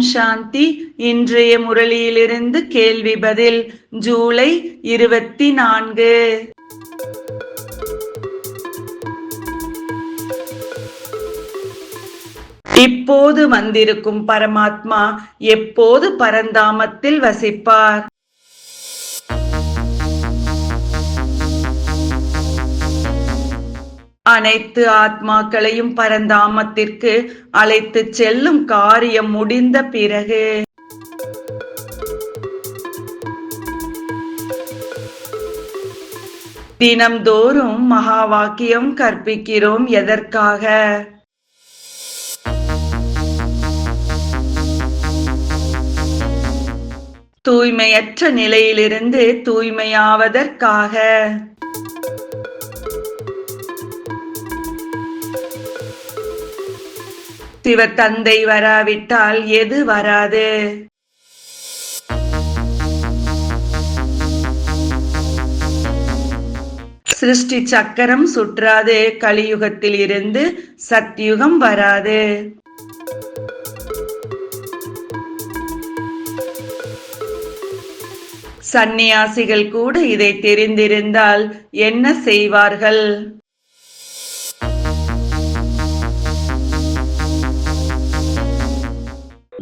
சாந்தி. இன்றைய முரளியிலிருந்து கேள்வி பதில் ஜூலை இருபத்தி நான்கு. இப்போது வந்திருக்கும் பரமாத்மா எப்போது பரந்தாமத்தில் வசிப்பார்? அனைத்து ஆத்மாக்களையும் பரந்தாமத்திற்கு அழைத்துச் செல்லும் காரியம் முடிந்த பிறகு. தினம்தோறும் மகா வாக்கியம் கற்பிக்கிறோம் எதற்காக? தூய்மையற்ற நிலையிலிருந்து தூய்மையாவதற்காக. சிவத்தந்தை வராவிட்டால் எது வராது? சிருஷ்டி சக்கரம் சுற்றாது கலியுகத்தில் இருந்து சத்தியுகம் வராது. சந்நியாசிகள் கூட இதை தெரிந்திருந்தால் என்ன செய்வார்கள்?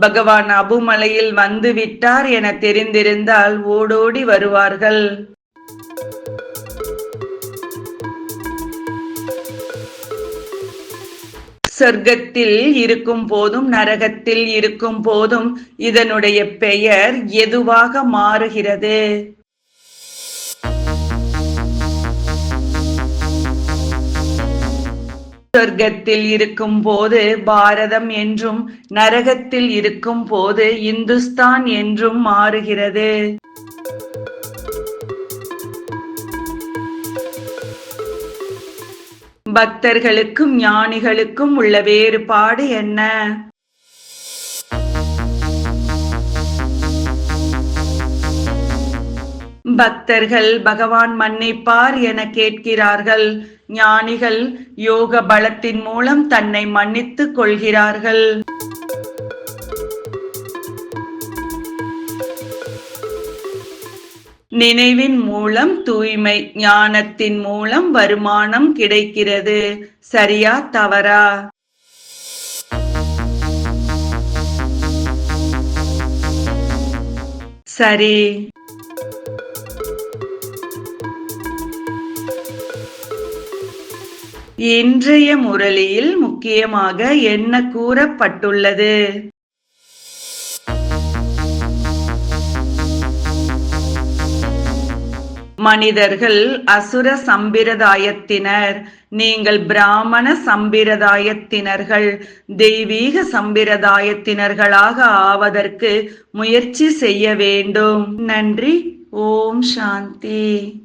பகவான் அபுமலையில் வந்து விட்டார் என தெரிந்திருந்தால் ஓடோடி வருவார்கள். சொர்க்கத்தில் இருக்கும் போதும் நரகத்தில் இருக்கும் போதும் இதனுடைய பெயர் எதுவாக மாறுகிறது? சொர்க்கத்தில் இருக்கும் போது பாரதம் என்றும் நரகத்தில் இருக்கும் போது இந்துஸ்தான் என்றும் மாறுகிறது. பக்தர்களுக்கும் ஞானிகளுக்கும் உள்ள வேறுபாடு என்ன? பக்தர்கள் பகவான் மன்னிப்பார் என கேட்கிறார்கள். ஞானிகள் யோக பலத்தின் மூலம் தன்னை மன்னித்துக் கொள்கிறார்கள். நினைவின் மூலம் தூய்மை ஞானத்தின் மூலம் வருமானம் கிடைக்கிறது. சரியா தவறா? சரி. இன்றைய முரளியில் முக்கியமாக என்ன கூறப்பட்டுள்ளது? மனிதர்கள் அசுர சம்பிரதாயத்தினர். நீங்கள் பிராமண சம்பிரதாயத்தினர்கள் தெய்வீக சம்பிரதாயத்தினர்களாக ஆவதற்கு முயற்சி செய்ய வேண்டும். நன்றி. ஓம் சாந்தி.